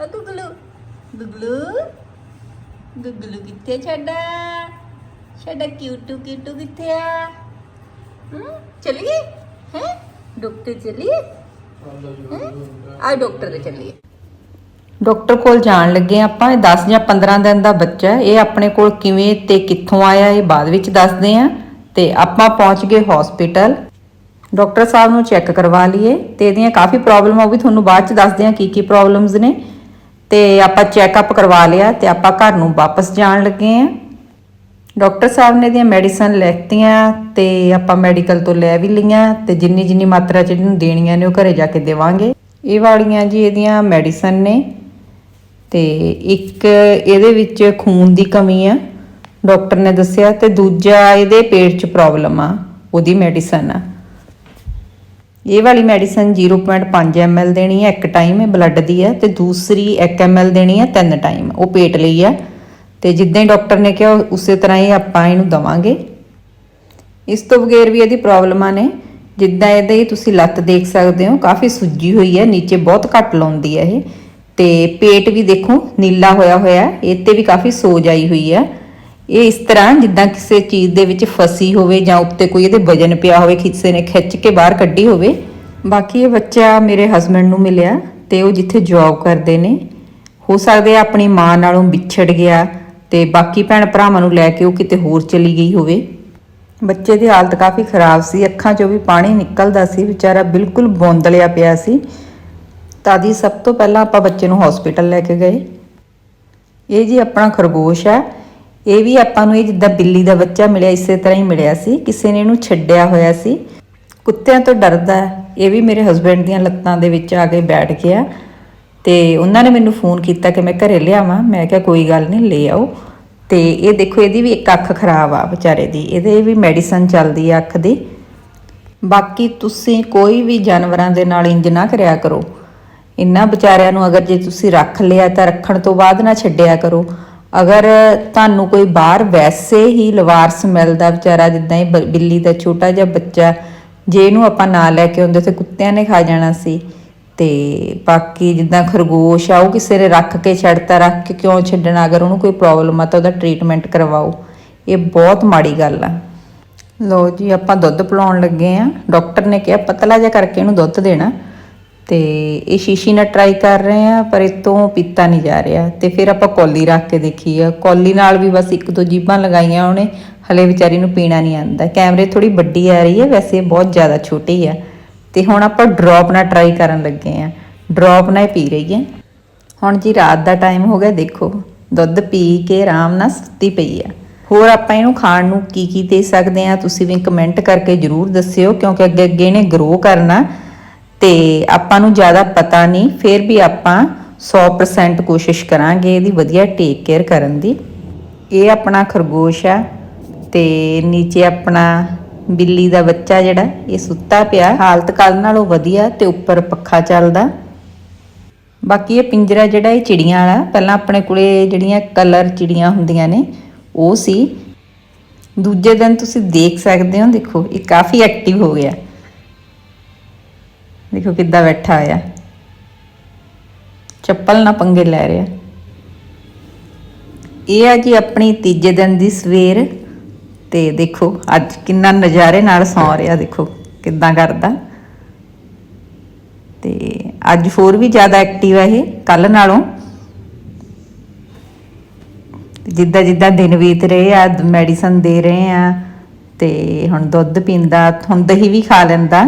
ਓ ਗੁਗਲੂ। ਗੁਗਲੂ? ਗੁਗਲੂ ਕਿੱਥੇ ਛੱਡਾ? ਛੱਡਾ ਕਿਊਟੂ ਕਿਊਟੂ ਕਿੱਥੇ ਆ? ਹੂੰ, ਚਲੀਏ? ਹੈ? ਡਾਕਟਰ ਚਲੀਏ? ਆ ਡਾਕਟਰ ਦੇ ਚੱਲੀਏ। ਡਾਕਟਰ ਕੋਲ ਜਾਣ ਲੱਗੇ ਆਪਾਂ, ਇਹ 10 ਜਾਂ 15 ਦਿਨ ਦਾ ਬੱਚਾ ਹੈ। ਇਹ ਆਪਣੇ ਕੋਲ ਕਿਵੇਂ ਤੇ ਕਿੱਥੋਂ ਆਇਆ, ਇਹ ਬਾਅਦ ਵਿੱਚ ਦੱਸਦੇ ਆ ਤੇ ਆਪਾਂ ਪਹੁੰਚ ਗਏ ਹਸਪੀਟਲ ਡਾਕਟਰ ਸਾਹਿਬ ਨੂੰ ਚੈੱਕ ਕਰਵਾ ਲਈਏ ਤੇ ਇਹਦੀਆਂ ਕਾਫੀ ਪ੍ਰੋਬਲਮ ਉਹ ਵੀ ਤੁਹਾਨੂੰ ਬਾਅਦ ਚ ਦੱਸਦੇ ਆ ਕੀ ਕੀ ਪ੍ਰੋਬਲਮਸ ਨੇ। ਤੇ ਆਪਾਂ ਚੈੱਕਅਪ ਕਰਵਾ ਲਿਆ ਤੇ ਆਪਾਂ ਘਰ ਨੂੰ ਵਾਪਸ ਜਾਣ ਲੱਗੇ ਆ ਡਾਕਟਰ ਸਾਹਿਬ ਨੇ ਇਹਦੀਆਂ ਮੈਡੀਸਨ ਲਿਖਤੀਆਂ ਤੇ ਆਪਾਂ ਮੈਡੀਕਲ ਤੋਂ ਲੈ ਵੀ ਲਈਆਂ ਤੇ ਜਿੰਨੀ ਜਿੰਨੀ ਮਾਤਰਾ ਚ ਇਹਨੂੰ ਦੇਣੀਆਂ ਨੇ ਉਹ ਘਰੇ ਜਾ ਕੇ ਦੇਵਾਂਗੇ। ਇਹ ਵਾਲੀਆਂ ਜੀ ਇਹਦੀਆਂ ਮੈਡੀਸਨ ਨੇ ਤੇ ਇੱਕ ਇਹਦੇ ਵਿੱਚ ਖੂਨ ਦੀ ਕਮੀ ਆ, ਡਾਕਟਰ ਨੇ ਦੱਸਿਆ ਤੇ ਦੂਜਾ ਇਹਦੇ ਪੇਟ 'ਚ ਪ੍ਰੋਬਲਮ ਆ, ਉਹਦੀ ਮੈਡੀਸਨ ਆ। ਇਹ ਵਾਲੀ ਮੈਡੀਸਨ 0.5 ml ਦੇਣੀ ਹੈ, ਇੱਕ ਟਾਈਮ ਹੈ ਬਲੱਡ ਦੀ ਹੈ ਤੇ ਦੂਸਰੀ 1 ml ਦੇਣੀ ਹੈ, ਤਿੰਨ ਟਾਈਮ ਉਹ ਪੇਟ ਲਈ ਹੈ। ਤੇ ਜਿੱਦਾਂ ਹੀ ਡਾਕਟਰ ਨੇ ਕਿਹਾ, ਉਸੇ ਤਰ੍ਹਾਂ ਹੀ ਆਪਾਂ ਇਹਨੂੰ ਦਵਾਂਗੇ। ਇਸ ਤੋਂ ਬਗੈਰ ਵੀ ਇਹਦੀ ਪ੍ਰੋਬਲਮਾਂ ਨੇ। ਜਿੱਦਾਂ ਇਹਦੇ ਹੀ ਤੁਸੀਂ ਲੱਤ ਦੇਖ ਸਕਦੇ ਹੋ, ਕਾਫੀ ਸੁੱਜੀ ਹੋਈ ਹੈ, ਨੀਚੇ ਬਹੁਤ ਘੱਟ ਲਾਉਂਦੀ ਹੈ ਇਹ। ਤੇ ਪੇਟ ਵੀ ਦੇਖੋ, ਨੀਲਾ ਹੋਇਆ ਹੋਇਆ ਇਹ ਤੇ ਵੀ ਕਾਫੀ ਸੋਜ ਆਈ ਹੋਈ ਹੈ। ਇਹ ਇਸ ਤਰ੍ਹਾਂ ਜਿੱਦਾਂ ਕਿਸੇ ਚੀਜ਼ ਦੇ ਵਿੱਚ ਫਸੀ ਹੋਵੇ ਜਾਂ ਉੱਤੇ ਕੋਈ ਇਹਦੇ ਵਜਨ ਪਿਆ ਹੋਵੇ, ਕਿਸੇ ਨੇ ਖਿੱਚ ਕੇ ਬਾਹਰ ਕੱਢੀ ਹੋਵੇ। ਬਾਕੀ ਇਹ ਬੱਚਾ ਮੇਰੇ ਹਸਬੰਡ ਨੂੰ ਮਿਲਿਆ ਤੇ ਉਹ ਜਿੱਥੇ ਜੌਬ ਕਰਦੇ ਨੇ, ਹੋ ਸਕਦਾ ਹੈ ਆਪਣੀ ਮਾਂ ਨਾਲੋਂ ਵਿਛੜ ਗਿਆ ਤੇ ਬਾਕੀ ਭੈਣ ਭਰਾਵਾਂ ਨੂੰ ਲੈ ਕੇ ਉਹ ਕਿਤੇ ਹੋਰ ਚਲੀ ਗਈ ਹੋਵੇ। ਬੱਚੇ ਦੀ ਹਾਲਤ ਕਾਫੀ ਖਰਾਬ ਸੀ, ਅੱਖਾਂ 'ਚੋਂ ਵੀ ਪਾਣੀ ਨਿਕਲਦਾ ਸੀ, ਵਿਚਾਰਾ ਬਿਲਕੁਲ ਬੋਂਦਲਿਆ ਪਿਆ ਸੀ। ਤਾਂ ਦੀ ਸਭ ਤੋਂ ਪਹਿਲਾਂ ਆਪਾਂ ਬੱਚੇ ਨੂੰ ਹਸਪੀਟਲ ਲੈ ਕੇ ਗਏ। ਇਹ ਜੀ ਆਪਣਾ ਖਰਗੋਸ਼ ਹੈ ਇਹ ਵੀ ਆਪਾਂ ਨੂੰ ਇਹ ਜਿੱਦਾਂ ਬਿੱਲੀ ਦਾ ਬੱਚਾ ਮਿਲਿਆ, ਇਸੇ ਤਰ੍ਹਾਂ ਹੀ ਮਿਲਿਆ ਸੀ। ਕਿਸੇ ਨੇ ਇਹਨੂੰ ਛੱਡਿਆ ਹੋਇਆ ਸੀ। ਕੁੱਤਿਆਂ ਤੋਂ ਡਰਦਾ ਇਹ ਵੀ ਮੇਰੇ ਹਸਬੰਡ ਦੀਆਂ ਲੱਤਾਂ ਦੇ ਵਿੱਚ ਆ ਕੇ ਬੈਠ ਗਿਆ। ਤੇ ਉਹਨਾਂ ਨੇ ਮੈਨੂੰ ਫੋਨ ਕੀਤਾ ਕਿ ਮੈਂ ਘਰੇ ਲਿਆਵਾਂ। ਮੈਂ ਕਿਹਾ, ਕੋਈ ਗੱਲ ਨਹੀਂ, ਲੈ ਆਓ। ਤੇ ਇਹ ਦੇਖੋ, ਇਹਦੀ ਵੀ ਇੱਕ ਅੱਖ ਖਰਾਬ ਆ ਵਿਚਾਰੇ ਦੀ। ਇਹਦੇ ਵੀ ਮੈਡੀਸਨ ਚੱਲਦੀ ਆ ਅੱਖ ਦੀ। ਬਾਕੀ ਤੁਸੀਂ ਕੋਈ ਵੀ ਜਾਨਵਰਾਂ ਦੇ ਨਾਲ ਇੰਜ ਨਾ ਕਰਿਆ ਕਰੋ। ਇੰਨਾ ਵਿਚਾਰਿਆਂ ਨੂੰ ਅਗਰ ਜੇ ਤੁਸੀਂ ਰੱਖ ਲਿਆ ਤਾਂ ਰੱਖਣ ਤੋਂ ਬਾਅਦ ਨਾ ਛੱਡਿਆ ਕਰੋ। ਅਗਰ ਤੁਹਾਨੂੰ ਕੋਈ ਬਾਹਰ ਵੈਸੇ ਹੀ ਲਵਾਰਸ ਮਿਲਦਾ ਵਿਚਾਰਾ ਜਿੱਦਾਂ ਹੀ ਬ- ਬਿੱਲੀ ਦਾ ਛੋਟਾ ਜਿਹਾ ਬੱਚਾ, ਜੇ ਇਹਨੂੰ ਆਪਾਂ ਨਾ ਲੈ ਕੇ ਆਉਂਦੇ ਤੇ ਕੁੱਤਿਆਂ ਨੇ ਖਾ ਜਾਣਾ ਸੀ। ਤੇ ਬਾਕੀ ਜਿੱਦਾਂ ਖਰਗੋਸ਼ ਆ, ਉਹ ਕਿਸੇ ਨੇ ਰੱਖ ਕੇ ਛੱਡਤਾ, ਰੱਖ ਕੇ ਕਿਉਂ ਛੱਡਣਾ? ਅਗਰ ਉਹਨੂੰ ਕੋਈ ਪ੍ਰੋਬਲਮ ਆ ਤਾਂ ਉਹਦਾ ਟ੍ਰੀਟਮੈਂਟ ਕਰਵਾਓ। ਇਹ ਬਹੁਤ ਮਾੜੀ ਗੱਲ ਆ। ਲੋ ਜੀ, ਆਪਾਂ ਦੁੱਧ ਪਿਲਾਉਣ ਲੱਗੇ ਆ। ਡਾਕਟਰ ਨੇ ਕਿਹਾ, ਪਤਲਾ ਜਿਹਾ ਕਰਕੇ ਇਹਨੂੰ ਦੁੱਧ ਦੇਣਾ। ਤੇ ਇਹ ਸ਼ੀਸ਼ੀ ਨਾਲ ਟਰਾਈ ਕਰ ਰਹੇ ਆ ਪਰ ਇਹ ਤੋਂ ਪੀਤਾ ਨਹੀਂ ਜਾ ਰਿਹਾ ਤੇ ਫਿਰ ਆਪਾਂ ਕੌਲੀ ਰੱਖ ਕੇ ਦੇਖੀ ਆ। ਕੌਲੀ ਨਾਲ ਵੀ ਬਸ ਇੱਕ ਦੋ ਜੀਬਾਂ ਲਗਾਈਆਂ ਉਹਨੇ, ਹਲੇ ਵਿਚਾਰੀ ਨੂੰ ਪੀਣਾ ਨਹੀਂ ਆਂਦਾ ਕੈਮਰੇ ਥੋੜੀ ਵੱਡੀ ਆ ਰਹੀ ਹੈ, ਵੈਸੇ ਬਹੁਤ ਜ਼ਿਆਦਾ ਛੋਟੀ ਆ। ਤੇ ਹੁਣ ਆਪਾਂ ਡ੍ਰੌਪ ਨਾਲ ਟਰਾਈ ਕਰਨ ਲੱਗੇ ਆ ਡ੍ਰੌਪ ਨਾਲ ਪੀ ਰਹੀ ਹੈ। ਹੁਣ ਜੀ ਰਾਤ ਦਾ ਟਾਈਮ ਹੋ ਗਿਆ, ਦੇਖੋ। ਦੁੱਧ ਪੀ ਕੇ ਆਰਾਮ ਨਾਲ ਸੁੱਤੀ ਪਈ ਆ। ਹੋਰ ਆਪਾਂ ਇਹਨੂੰ ਖਾਣ ਨੂੰ ਕੀ ਕੀ ਦੇ ਸਕਦੇ ਆ ਤੁਸੀਂ ਵੀ ਕਮੈਂਟ ਕਰਕੇ ਜਰੂਰ ਦੱਸਿਓ, ਕਿਉਂਕਿ ਅੱਗੇ ਅੱਗੇ ਇਹਨੇ ਗਰੋ ਕਰਨਾ। ਤੇ ਆਪਾਂ ਨੂੰ ਜ਼ਿਆਦਾ ਪਤਾ ਨਹੀਂ, ਫਿਰ ਵੀ ਆਪਾਂ 100% ਕੋਸ਼ਿਸ਼ ਕਰਾਂਗੇ ਇਹਦੀ ਵਧੀਆ ਟੇਕ ਕੇਅਰ ਕਰਨ ਦੀ। ਇਹ ਆਪਣਾ ਖਰਗੋਸ਼ ਆ ਤੇ ਨੀਚੇ ਆਪਣਾ ਬਿੱਲੀ ਦਾ ਬੱਚਾ ਜਿਹੜਾ, ਇਹ ਸੁੱਤਾ ਪਿਆ। ਹਾਲਤ ਕੱਲ ਨਾਲੋਂ ਵਧੀਆ ਤੇ ਉੱਪਰ ਪੱਖਾ ਚੱਲਦਾ। ਬਾਕੀ ਇਹ ਪਿੰਜਰਾ ਜਿਹੜਾ ਇਹ ਚਿੜੀਆਂ ਵਾਲਾ, ਪਹਿਲਾਂ ਆਪਣੇ ਕੋਲੇ ਜਿਹੜੀਆਂ ਕਲਰ ਚਿੜੀਆਂ ਹੁੰਦੀਆਂ ਨੇ, ਉਹ ਸੀ। ਦੂਜੇ ਦਿਨ ਤੁਸੀਂ ਦੇਖ ਸਕਦੇ ਹੋ, ਦੇਖੋ, ਇਹ ਕਾਫੀ ਐਕਟਿਵ ਹੋ ਗਿਆ। ਦੇਖੋ ਕਿੱਦਾਂ ਬੈਠਾ ਹੋਇਆ। ਚੱਪਲ ਨਾ ਪੰਗੇ ਲੈ ਰਿਹਾ। ਇਹ ਆ ਜੀ ਆਪਣੀ ਤੀਜੇ ਦਿਨ ਦੀ ਸਵੇਰ ਤੇ ਦੇਖੋ ਅੱਜ ਕਿੰਨਾ ਨਜ਼ਾਰੇ ਨਾਲ ਸੌਂ ਰਿਹਾ ਦੇਖੋ, ਕਿੱਦਾਂ ਕਰਦਾ। ਤੇ ਅੱਜ ਹੋਰ ਵੀ ਜ਼ਿਆਦਾ ਐਕਟਿਵ ਹੈ ਇਹ ਕੱਲ ਨਾਲੋਂ। ਜਿੱਦਾਂ ਜਿੱਦਾਂ ਦਿਨ ਬੀਤ ਰਹੇ ਆ ਮੈਡੀਸਨ ਦੇ ਰਹੇ ਆ, ਤੇ ਹੁਣ ਦੁੱਧ ਪੀਂਦਾ, ਹੁਣ ਦਹੀਂ ਵੀ ਖਾ ਲੈਂਦਾ।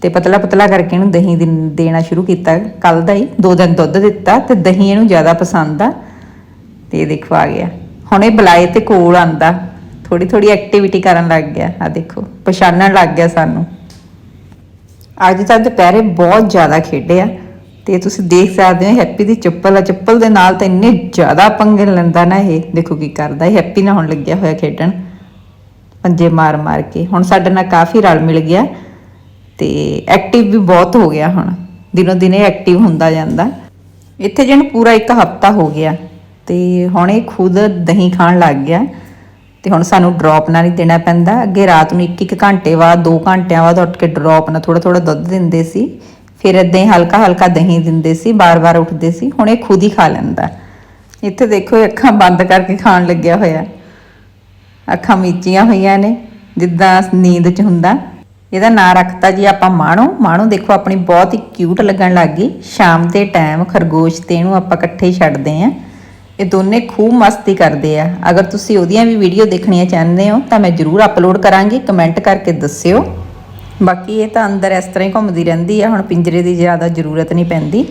ਤੇ ਪਤਲਾ ਪਤਲਾ ਕਰਕੇ ਇਹਨੂੰ ਦਹੀਂ ਦਿਨ- ਦੇਣਾ ਸ਼ੁਰੂ ਕੀਤਾ। ਕੱਲ ਦਾ ਹੀ ਦੋ ਦਿਨ ਦੁੱਧ ਦਿੱਤਾ ਤੇ ਦਹੀਂ ਇਹਨੂੰ ਜ਼ਿਆਦਾ ਪਸੰਦ ਆ। ਤੇ ਦੇਖੋ ਆ ਗਿਆ। ਹੁਣ ਇਹ ਬੁਲਾਏ ਤੇ ਕੋਲ ਆਂਦਾ। ਥੋੜੀ ਥੋੜੀ ਐਕਟੀਵਿਟੀ ਕਰਨ ਲੱਗ ਗਿਆ। ਆ ਦੇਖੋ, ਪਛਾਣਨ ਲੱਗ ਗਿਆ ਸਾਨੂੰ। ਅੱਜ ਤਾਂ ਦੁਪਹਿਰੇ ਬਹੁਤ ਜ਼ਿਆਦਾ ਖੇਡਿਆ ਤੇ ਤੁਸੀਂ ਦੇਖ ਸਕਦੇ ਹੋ, ਹੈਪੀ ਦੀ ਚੱਪਲ ਆ। ਚੱਪਲ ਦੇ ਨਾਲ ਤਾਂ ਇੰਨੇ ਜ਼ਿਆਦਾ ਪੰਗੇ ਲੈਂਦਾ ਨਾ ਇਹ। ਦੇਖੋ ਕੀ ਕਰਦਾ। ਇਹ ਹੈਪੀ ਨਾ ਹੁਣ ਲੱਗਿਆ ਹੋਇਆ ਖੇਡਣ। ਪੰਜੇ ਮਾਰ ਮਾਰ ਕੇ। ਹੁਣ ਸਾਡੇ ਨਾਲ ਕਾਫੀ ਰਲ ਮਿਲ ਗਿਆ। ਤੇ ਐਕਟਿਵ ਵੀ ਬਹੁਤ ਹੋ ਗਿਆ ਹੁਣ, ਦਿਨੋ ਇਹ ਐਕਟਿਵ ਹੁੰਦਾ ਜਾਂਦਾ। ਇੱਥੇ ਜਿਹਨੂੰ ਪੂਰਾ ਇੱਕ ਹਫਤਾ ਹੋ ਗਿਆ ਤੇ ਹੁਣ ਇਹ ਖੁਦ ਦਹੀਂ ਖਾਣ ਲੱਗ ਗਿਆ ਤੇ ਹੁਣ ਸਾਨੂੰ ਡ੍ਰੌਪ ਨਾਲ ਨਹੀਂ ਦੇਣਾ ਪੈਂਦਾ। ਅੱਗੇ ਰਾਤ ਨੂੰ ਇੱਕ ਇੱਕ ਘੰਟੇ ਬਾਅਦ 2 ਘੰਟਿਆਂ ਬਾਅਦ ਉੱਠ ਕੇ ਡ੍ਰੌਪ ਨਾਲ ਥੋੜਾ ਥੋੜਾ ਦੁੱਧ ਦਿੰਦੇ ਸੀ। ਫਿਰ ਇਦਾਂ ਹੀ ਹਲਕਾ ਹਲਕਾ ਦਹੀਂ ਦਿੰਦੇ ਸੀ, ਬਾਰ-ਬਾਰ ਉੱਠਦੇ ਸੀ। ਹੁਣ ਇਹ ਖੁਦ ਹੀ ਖਾ ਲੈਂਦਾ। ਇੱਥੇ ਦੇਖੋ ਇਹ ਅੱਖਾਂ ਬੰਦ ਕਰਕੇ ਖਾਣ ਲੱਗਿਆ ਹੋਇਆ। ਅੱਖਾਂ ਮੀਚੀਆਂ ਹੋਈਆਂ ਨੇ, ਜਿੱਦਾਂ ਨੀਂਦ 'ਚ ਹੁੰਦਾ। ਇਹਦਾ ਨਾਂ ਰੱਖਤਾ ਜੀ ਆਪਾਂ ਮਾਣੋ। ਮਾਣੋ ਦੇਖੋ, ਆਪਣੀ ਬਹੁਤ ਹੀ ਕਿਊਟ ਲੱਗਣ ਲੱਗ ਗਈ। ਸ਼ਾਮ ਦੇ ਟਾਈਮ ਖਰਗੋਸ਼ ਤੇ ਇਹਨੂੰ ਆਪਾਂ ਇਕੱਠੇ ਹੀ ਛੱਡਦੇ ਆਂ। ਇਹ ਦੋਨੇ ਖੂਬ ਮਸਤੀ ਕਰਦੇ ਆ। ਅਗਰ ਤੁਸੀਂ ਉਹਦੀਆਂ ਵੀ ਵੀਡੀਓ ਦੇਖਣੀਆਂ ਚਾਹੁੰਦੇ ਹੋ, ਤਾਂ ਮੈਂ ਜ਼ਰੂਰ ਅਪਲੋਡ ਕਰਾਂਗੀ। ਕਮੈਂਟ ਕਰਕੇ ਦੱਸਿਓ। ਬਾਕੀ ਇਹ ਤਾਂ ਅੰਦਰ ਇਸ ਤਰ੍ਹਾਂ ਹੀ ਘੁੰਮਦੀ ਰਹਿੰਦੀ ਆ। ਹੁਣ ਪਿੰਜਰੇ ਦੀ ਜ਼ਿਆਦਾ ਜ਼ਰੂਰਤ ਨਹੀਂ ਪੈਂਦੀ।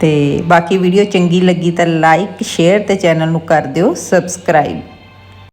ਤੇ ਬਾਕੀ ਵੀਡੀਓ ਚੰਗੀ ਲੱਗੀ ਤਾਂ ਲਾਈਕ ਸ਼ੇਅਰ ਤੇ ਚੈਨਲ ਨੂੰ ਕਰ ਦਿਓ। ਸਬਸਕ੍ਰਾਈਬ